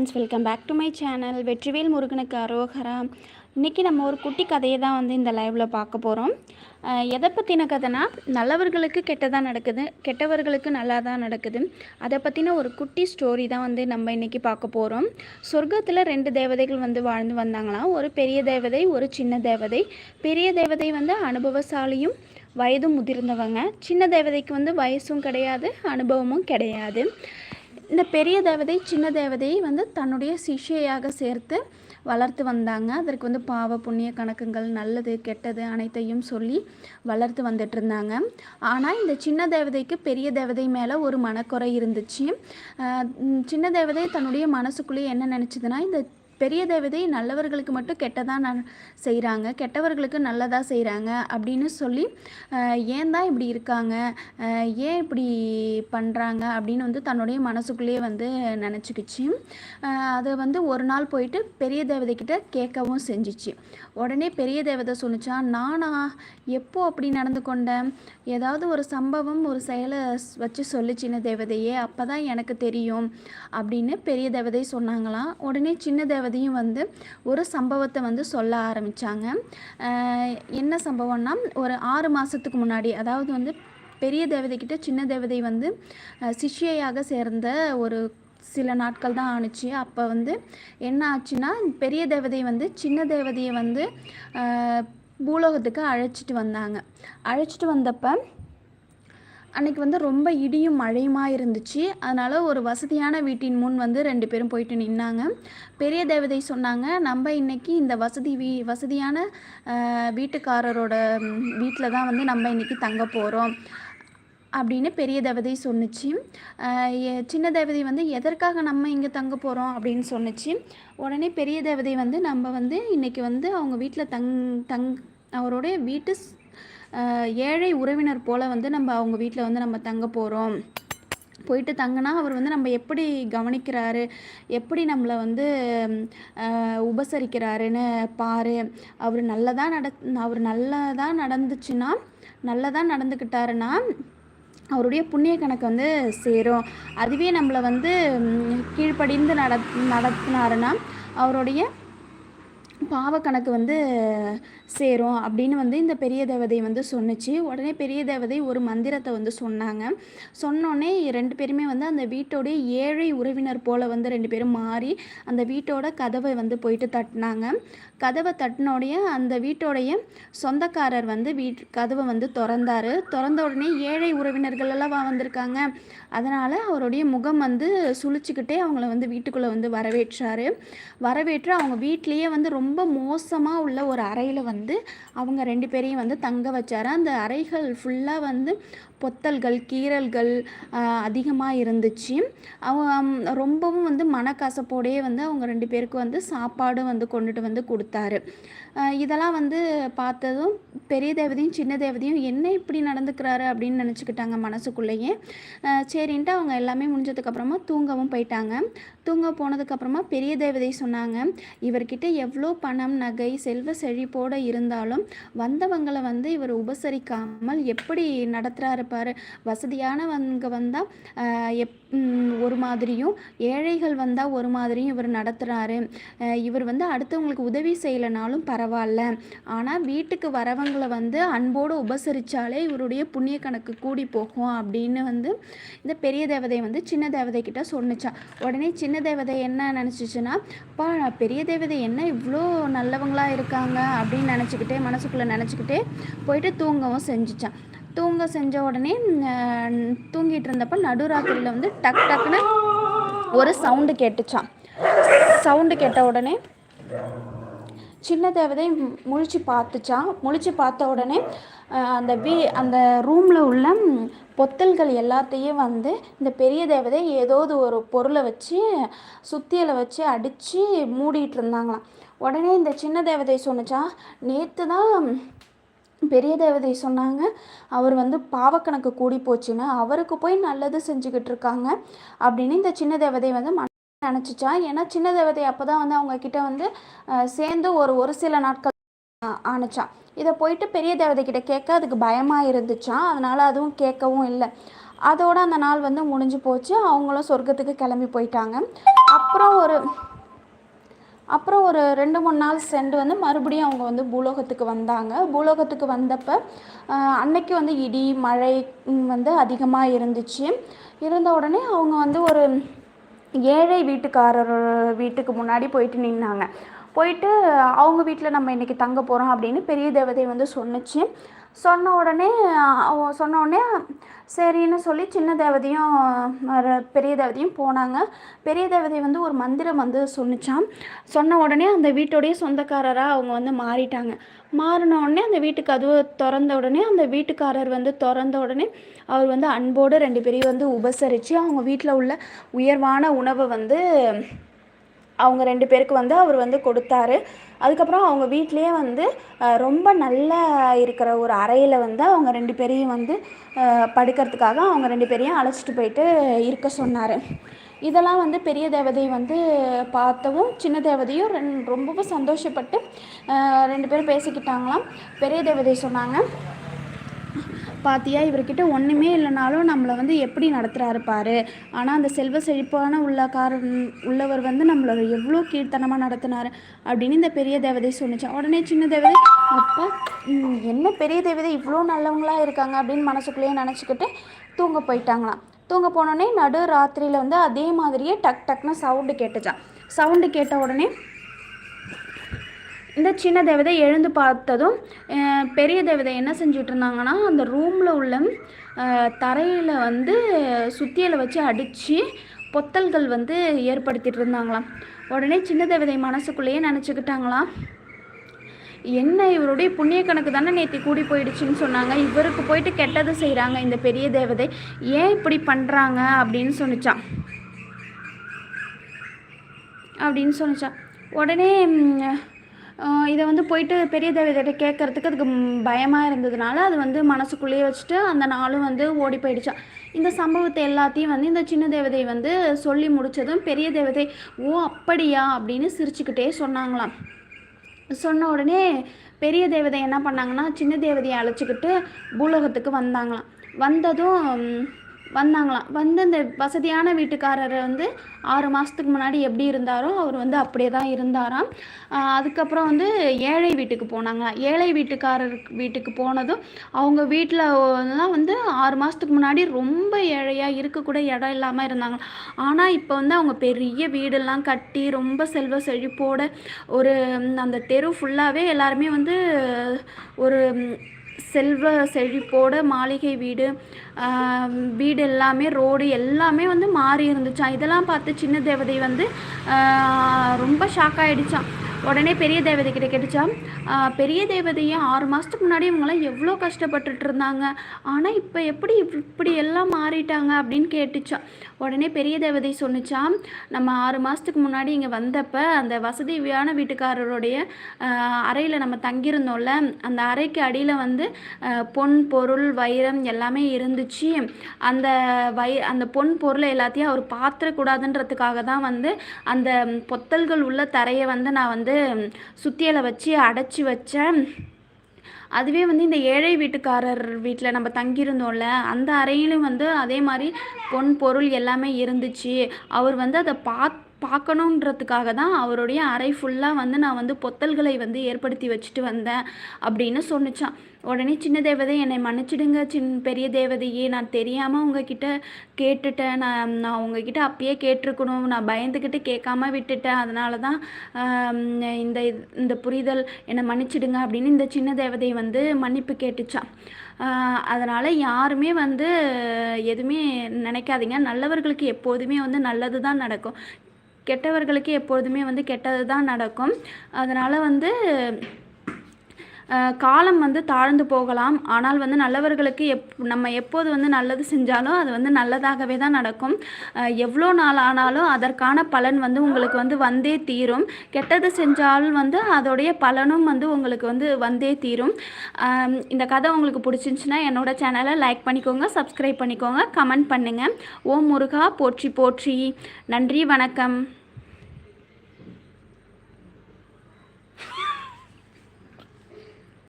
Friends welcome back to my channel Vetrivel முருகனுக்கு அரோகரா. இன்றைக்கி நம்ம ஒரு குட்டி கதையை தான் வந்து இந்த லைவில் பார்க்க போகிறோம் எதை பற்றின கதைனா நல்லவர்களுக்கு கெட்டதாக நடக்குது கெட்டவர்களுக்கு நல்லா தான் நடக்குது. அதை பற்றின ஒரு குட்டி ஸ்டோரி தான் வந்து நம்ம இன்றைக்கி பார்க்க போகிறோம் சொர்க்கத்தில் ரெண்டு தேவதைகள் வந்து வாழ்ந்து வந்தாங்களாம். ஒரு பெரிய தேவதை ஒரு சின்ன தேவதை. பெரிய தேவதை வந்து அனுபவசாலியும் வயதும் முதிர்ந்தவங்க. சின்ன தேவதைக்கு வந்து வயசும் கிடையாது அனுபவமும் கிடையாது. இந்த பெரிய தேவதை சின்ன தேவதையை வந்து தன்னுடைய சிஷ்யையாக சேர்த்து வளர்த்து வந்தாங்க. அதற்கு வந்து பாவ புண்ணிய கணக்குங்கள் நல்லது கெட்டது அனைத்தையும் சொல்லி வளர்த்து வந்துட்டு இருந்தாங்க ஆனால் இந்த சின்ன தேவதைக்கு பெரிய தேவதை மேலே ஒரு மனக்குறை இருந்துச்சு. சின்ன தேவதை தன்னுடைய மனசுக்குள்ளேயே என்ன நினச்சிதுன்னா இந்த பெரிய தேவதை நல்லவர்களுக்கு மட்டும் கெட்டதாக ந செய்கிறாங்க கெட்டவர்களுக்கு நல்லதாக செய்கிறாங்க அப்படின்னு சொல்லி ஏன் தான் இப்படி இருக்காங்க? ஏன் இப்படி பண்ணுறாங்க அப்படின்னு வந்து தன்னுடைய மனசுக்குள்ளேயே வந்து நினச்சிக்கிச்சு. அதை வந்து ஒரு நாள் போயிட்டு பெரிய தேவதைக்கிட்ட கேட்கவும் செஞ்சிச்சு. உடனே பெரிய தேவதை சொன்னிச்சா நானா எப்போ அப்படி நடந்து கொண்டேன்? ஏதாவது ஒரு சம்பவம் ஒரு செயலை வச்சு சொல்லு சின்ன தேவதையே அப்போ தான் எனக்கு தெரியும் அப்படின்னு பெரிய தேவதை சொன்னாங்களாம். உடனே சின்ன அதையும் வந்து ஒரு சம்பவத்தை வந்து சொல்ல ஆரம்பித்தாங்க என்ன சம்பவம்னா ஒரு ஆறு மாதத்துக்கு முன்னாடி அதாவது வந்து பெரிய தேவதைக்கிட்ட சின்ன தேவதை வந்து சிஷ்யையாக சேர்ந்த ஒரு சில நாட்கள் தான் ஆணுச்சு. அப்போ வந்து என்ன ஆச்சுன்னா பெரிய தேவதை வந்து சின்ன தேவதையை வந்து பூலோகத்துக்கு அழைச்சிட்டு வந்தாங்க. அழைச்சிட்டு வந்தப்போ அன்னைக்கு வந்து ரொம்ப இடியும் மழையுமா இருந்துச்சு. அதனால் ஒரு வசதியான வீட்டின் முன் வந்து ரெண்டு பேரும் போயிட்டு நின்னாங்க. பெரிய தேவதை சொன்னாங்க நம்ம இன்றைக்கி இந்த வசதி வீ வசதியான வீட்டுக்காரரோட வீட்டில் தான் வந்து நம்ம இன்னைக்கு தங்க போகிறோம் அப்படின்னு பெரிய தேவதை சொன்னுச்சு. சின்ன தேவதை வந்து எதற்காக நம்ம இங்கே தங்க போகிறோம் அப்படின்னு சொன்னுச்சு. உடனே பெரிய தேவதை வந்து நம்ம வந்து இன்றைக்கி வந்து அவங்க வீட்டில் தங் தங் அவருடைய வீட்டு ஏழை உறவினர் போல் வந்து நம்ம அவங்க வீட்டில் வந்து நம்ம தங்க போகிறோம் போயிட்டு தங்கினா அவர் வந்து நம்ம எப்படி கவனிக்கிறாரு? எப்படி நம்மளை வந்து உபசரிக்கிறாருன்னு பாரு. அவர் நல்லதாக நட அவர் நல்லதாக நடந்துச்சுன்னா நல்லதாக நடந்துக்கிட்டாருன்னா அவருடைய புண்ணிய கணக்கு வந்து சேரும். அதுவே நம்மளை வந்து கீழ்ப்படிந்து நட நடத்தினாருன்னா அவருடைய பாவ கணக்கு வந்து சேரும் அப்படின்னு வந்து இந்த பெரிய தேவதை வந்து சொன்னுச்சு. உடனே பெரிய தேவதை ஒரு மந்திரத்தை வந்து சொன்னாங்க. சொன்னோடனே ரெண்டு பேருமே வந்து அந்த வீட்டோடைய ஏழை உறவினர் போல் வந்து ரெண்டு பேரும் மாறி அந்த வீட்டோட கதவை வந்து போயிட்டு தட்டினாங்க. கதவை தட்டினோடைய அந்த வீட்டோடைய சொந்தக்காரர் வந்து வீட் கதவை வந்து திறந்தார். திறந்த உடனே ஏழை உறவினர்கள் எல்லாம் வந்திருக்காங்க. அதனால் அவருடைய முகம் வந்து சுழிச்சுக்கிட்டே அவங்கள வந்து வீட்டுக்குள்ளே வந்து வரவேற்றாரு. வரவேற்று அவங்க வீட்லேயே வந்து ரொம்ப மோசமாக உள்ள ஒரு அறையில் வந்து அவங்க ரெண்டு பேரையும் வந்து தங்க வச்சாரு. அந்த அறைகள் ஃபுல்லாக வந்து பொத்தல்கள் கீறல்கள் அதிகமாக இருந்துச்சு. அவங்க ரொம்பவும் வந்து மனக்கசப்போடையே வந்து அவங்க ரெண்டு பேருக்கு வந்து சாப்பாடு வந்து கொண்டுட்டு வந்து கொடுத்தாரு. இதெல்லாம் வந்து பார்த்ததும் பெரிய தேவதையும் சின்ன தேவதையும் என்ன இப்படி நடந்துக்கிறாரு அப்படின்னு நினச்சிக்கிட்டாங்க மனசுக்குள்ளேயே. சரின்ட்டு அவங்க எல்லாமே முடிஞ்சதுக்கப்புறமா தூங்கவும் போயிட்டாங்க. தூங்க போனதுக்கப்புறமா பெரிய தேவதை சொன்னாங்க இவர்கிட்ட எவ்வளோ பணம் நகை செல்வ செழிப்போடு இருந்தாலும் வந்தவங்களை வந்து இவர் உபசரிக்காமல் எப்படி நடத்துகிறாரு பாரு. வசதியானவங்க வந்தால் எப் ஒரு மாதிரியும் ஏழைகள் வந்தால் ஒரு மாதிரியும் இவர் நடத்துகிறாரு இவர் வந்து அடுத்தவங்களுக்கு உதவி செய்யலைனாலும் பரவாயில்ல. ஆனால் வீட்டுக்கு வரவங்களை வந்து அன்போடு உபசரித்தாலே இவருடைய புண்ணிய கணக்கு கூடி போகும் அப்படின்னு வந்து இந்த பெரிய தேவதை வந்து சின்ன தேவதை கிட்ட சொன்னுச்சா. உடனே சின்ன தேவதை என்ன நினச்சிச்சுன்னா பா பெரிய தேவதை என்ன இவ்வளோ நல்லவங்களாக இருக்காங்க? அப்படின்னு நினச்சிக்கிட்டே மனசுக்குள்ளே நினச்சிக்கிட்டே போயிட்டு தூங்கவும் செஞ்சுச்சான். தூங்க செஞ்ச உடனே தூங்கிட்டு இருந்தப்ப நடுராத்திரியில் வந்து டக் டக்குன்னு ஒரு சவுண்டு கேட்டுச்சான் சவுண்டு கேட்ட உடனே சின்ன தேவதை முழிச்சு பார்த்துச்சான் முழிச்சு பார்த்த உடனே அந்த வீ அந்த ரூமில் உள்ள பொத்தல்கள் எல்லாத்தையும் வந்து இந்த பெரிய தேவதை ஏதாவது ஒரு பொருளை வச்சு சுத்தியலை வச்சு அடித்து மூடிட்டு இருந்தாங்களாம். உடனே இந்த சின்ன தேவதை சொன்னுச்சா நேற்று தான் பெரிய தேவதை சொன்னாங்க அவர் வந்து பாவக்கணக்கு கூடி போச்சுன்னு அவருக்கு போய் நல்லது செஞ்சுக்கிட்டு இருக்காங்க அப்படின்னு இந்த சின்ன தேவதை வந்து மன நினச்சிச்சா? ஏன்னா சின்ன தேவதை அப்போ தான் வந்து அவங்க கிட்ட வந்து சேர்ந்து ஒரு ஒரு சில நாட்கள் ஆணுச்சான் இதை போயிட்டு பெரிய தேவதை கிட்ட கேட்க அதுக்கு பயமாக இருந்துச்சான் அதனால் அதுவும் கேட்கவும் இல்லை. அதோட அந்த நாள் வந்து முடிஞ்சு போச்சு. அவங்களும் சொர்க்கத்துக்கு கிளம்பி போயிட்டாங்க. அப்புறம் ஒரு அப்புறம் ஒரு ரெண்டு மூணு நாள் சென்று வந்து மறுபடியும் அவங்க வந்து பூலோகத்துக்கு வந்தாங்க. பூலோகத்துக்கு வந்தப்போ அன்னைக்கு வந்து இடி மழை வந்து அதிகமாக இருந்துச்சு. இருந்த உடனே அவங்க வந்து ஒரு ஏழை வீட்டுக்காரர் வீட்டுக்கு முன்னாடி போயிட்டு நின்னாங்க. போயிட்டு அவங்க வீட்டில் நம்ம இன்றைக்கி தங்க போகிறோம் அப்படின்னு பெரிய தேவதை வந்து சொன்னுச்சு. சொன்ன உடனே அவ சொன்ன உடனே சரின்னு சொல்லி சின்ன தேவதையும் பெரிய தேவதையும் போனாங்க. பெரிய தேவதை வந்து ஒரு மந்திரம் வந்து சொன்னிச்சான் சொன்ன உடனே அந்த வீட்டோடைய சொந்தக்காரராக அவங்க வந்து மாறிட்டாங்க. மாறின உடனே அந்த வீட்டுக்கு கதவு திறந்த உடனே அந்த வீட்டுக்காரர் வந்து திறந்த உடனே அவர் வந்து அன்போடு ரெண்டு பேரையும் வந்து உபசரித்து அவங்க வீட்டில் உள்ள உயர்வான உணவை வந்து அவங்க ரெண்டு பேருக்கு வந்து அவர் வந்து கொடுத்தாரு. அதுக்கப்புறம் அவங்க வீட்லேயே வந்து ரொம்ப நல்லா இருக்கிற ஒரு அறையில் வந்து அவங்க ரெண்டு பேரையும் வந்து படுக்கிறதுக்காக அவங்க ரெண்டு பேரையும் அழைச்சிட்டு போயிட்டு இருக்க சொன்னார். இதெல்லாம் வந்து பெரிய தேவதை வந்து பார்த்தவும் சின்ன தேவதையும் ரெண் ரொம்பவும் சந்தோஷப்பட்டு ரெண்டு பேரும் பேசிக்கிட்டாங்களாம். பெரிய தேவதை சொன்னாங்க பாத்தியா இவர்கிட்ட ஒன்றுமே இல்லைனாலும் நம்மளை வந்து எப்படி நடத்துகிறாரு பாரு. ஆனால் அந்த செல்வ செழிப்பான உள்ளக்காரன் உள்ளவர் வந்து நம்மளை எவ்வளோ கீழ்த்தனமாக நடத்தினாரு அப்படின்னு இந்த பெரிய தேவதை சொன்னிச்சு. உடனே சின்ன தேவதை அப்பா என்ன பெரிய தேவதை இவ்வளோ நல்லவங்களாக இருக்காங்க? அப்படின்னு மனசுக்குள்ளேயே நினச்சிக்கிட்டு தூங்க போயிட்டாங்களாம். தூங்க போனோடனே நடு ராத்திரியில் வந்து அதே மாதிரியே டக் டக்னு சவுண்டு கேட்டுச்சான் சவுண்டு கேட்ட உடனே இந்த சின்ன தேவதை எழுந்து பார்த்ததும் பெரிய தேவதை என்ன செஞ்சுட்டு இருந்தாங்கன்னா அந்த ரூமில் உள்ள தரையில் வந்து சுத்தியலை வச்சு அடித்து பொத்தல்கள் வந்து ஏற்படுத்திட்டு இருந்தாங்களாம் உடனே சின்ன தேவதை மனசுக்குள்ளேயே நினச்சிக்கிட்டாங்களாம் என்ன இவருடைய புண்ணிய கணக்கு தானே நேற்று கூடி போயிடுச்சுன்னு சொன்னாங்க. இவருக்கு போயிட்டு கெட்டது செய்கிறாங்க இந்த பெரிய தேவதை. ஏன் இப்படி பண்ணுறாங்க அப்படின்னு சொன்னிச்சான் அப்படின்னு சொன்னிச்சான் உடனே இதை வந்து போயிட்டு பெரிய தேவதைகிட்ட கேட்கறதுக்கு அதுக்கு பயமாக இருந்ததுனால அது வந்து மனசுக்குள்ளேயே வச்சுட்டு அந்த நாளும் வந்து ஓடி போயிடுச்சான் இந்த சம்பவத்தை எல்லாத்தையும் வந்து இந்த சின்ன தேவதை வந்து சொல்லி முடித்ததும் பெரிய தேவதை ஓ அப்படியா? அப்படின்னு சிரிச்சுக்கிட்டே சொன்னாங்களாம். சொன்ன உடனே பெரிய தேவதை என்ன பண்ணாங்கன்னா சின்ன தேவதையை அழைச்சிக்கிட்டு பூலோகத்துக்கு வந்தாங்களாம். வந்ததும் வந்தாங்களாம். வந்து அந்த வசதியான வீட்டுக்காரர் வந்து ஆறு மாதத்துக்கு முன்னாடி எப்படி இருந்தாரோ அவர் வந்து அப்படியே தான் இருந்தாராம் அதுக்கப்புறம் வந்து ஏழை வீட்டுக்கு போனாங்களாம் ஏழை வீட்டுக்காரர் வீட்டுக்கு போனதும் அவங்க வீட்டிலலாம் வந்து ஆறு மாதத்துக்கு முன்னாடி ரொம்ப ஏழையாக இருக்கக்கூட இடம் இல்லாமல் இருந்தாங்க. ஆனால் இப்போ வந்து அவங்க பெரிய வீடெல்லாம் கட்டி ரொம்ப செல்வ செழிப்போட ஒரு அந்த தெரு ஃபுல்லாகவே எல்லாருமே வந்து ஒரு செல்வ செழிப்போட மாளிகை வீடு ஆஹ், வீடு எல்லாமே ரோடு எல்லாமே வந்து மாறி இருந்துச்சாம். இதெல்லாம் பார்த்து சின்ன தேவதை வந்து ரொம்ப ஷாக் ஆகிடுச்சான் உடனே பெரிய தேவதை கிட்ட கேட்டுச்சாம் பெரிய தேவதையை ஆறு மாதத்துக்கு முன்னாடி இவங்கெல்லாம் எவ்வளோ கஷ்டப்பட்டுட்டு இருந்தாங்க? ஆனால் இப்போ எப்படி இப்படி எல்லாம் மாறிட்டாங்க? அப்படின்னு கேட்டுச்சாம் உடனே பெரிய தேவதை சொன்னுச்சாம் நம்ம ஆறு மாதத்துக்கு முன்னாடி இங்கே வந்தப்போ அந்த வசதியான வீட்டுக்காரருடைய அறையில் நம்ம தங்கியிருந்தோம்ல அந்த அறைக்கு அடியில் வந்து பொன் பொருள் வைரம் எல்லாமே இருந்துச்சு. அந்த வை அந்த பொன் பொருளை எல்லாத்தையும் அவர் பாத்திரக்கூடாதுன்றதுக்காக தான் வந்து அந்த பொத்தல்கள் உள்ள தரையை வந்து நான் வந்து சுத்தியலை வச்சு அடைச்சி வச்சேன் அதுவே வந்து இந்த ஏழை வீட்டுக்காரர் வீட்டில் நம்ம தங்கியிருந்தோம்ல அந்த அறையிலும் வந்து அதே மாதிரி பொன் பொருள் எல்லாமே இருந்துச்சு. அவர் வந்து அதை பார்த்து பார்க்கணுன்றதுக்காக தான் அவருடைய அறை ஃபுல்லாக வந்து நான் வந்து பொத்தல்களை வந்து ஏற்படுத்தி வச்சுட்டு வந்தேன் அப்படின்னு சொன்னிச்சான். உடனே சின்ன தேவதை என்னை மன்னிச்சிடுங்க. சின் பெரிய தேவதையே நான் தெரியாமல் உங்ககிட்ட கேட்டுட்டேன். நான் நான் உங்ககிட்ட அப்பயே கேட்டிருக்கணும். நான் பயந்துக்கிட்டு கேட்காம விட்டுட்டேன். அதனால தான் இந்த இது- இந்த புரிதல் என்னை மன்னிச்சிடுங்க அப்படின்னு இந்த சின்ன தேவதை வந்து மன்னிப்பு கேட்டுச்சான். அதனால் யாருமே வந்து எதுவுமே நினைக்காதீங்க. நல்லவர்களுக்கு எப்போதுமே வந்து நல்லது தான் நடக்கும். கெட்டவர்களுக்கு எப்பொழுதுமே வந்து கெட்டது தான் நடக்கும். அதனால் வந்து காலம் வந்து தாழ்ந்து போகலாம். ஆனால் வந்து நல்லவர்களுக்கு எப் நம்ம எப்போது வந்து நல்லது செஞ்சாலும் அது வந்து நல்லதாகவே தான் நடக்கும். எவ்வளோ நாள் ஆனாலும் அதற்கான பலன் வந்து உங்களுக்கு வந்து வந்தே தீரும். கெட்டது செஞ்சாலும் வந்து அதோடைய பலனும் வந்து உங்களுக்கு வந்து வந்தே தீரும். இந்த கதை உங்களுக்கு பிடிச்சிருந்துச்சுன்னா என்னோட சேனலை லைக் பண்ணிக்கோங்க சப்ஸ்கிரைப் பண்ணிக்கோங்க கமெண்ட் பண்ணுங்கள் ஓம் முருகா போற்றி போற்றி. நன்றி வணக்கம்.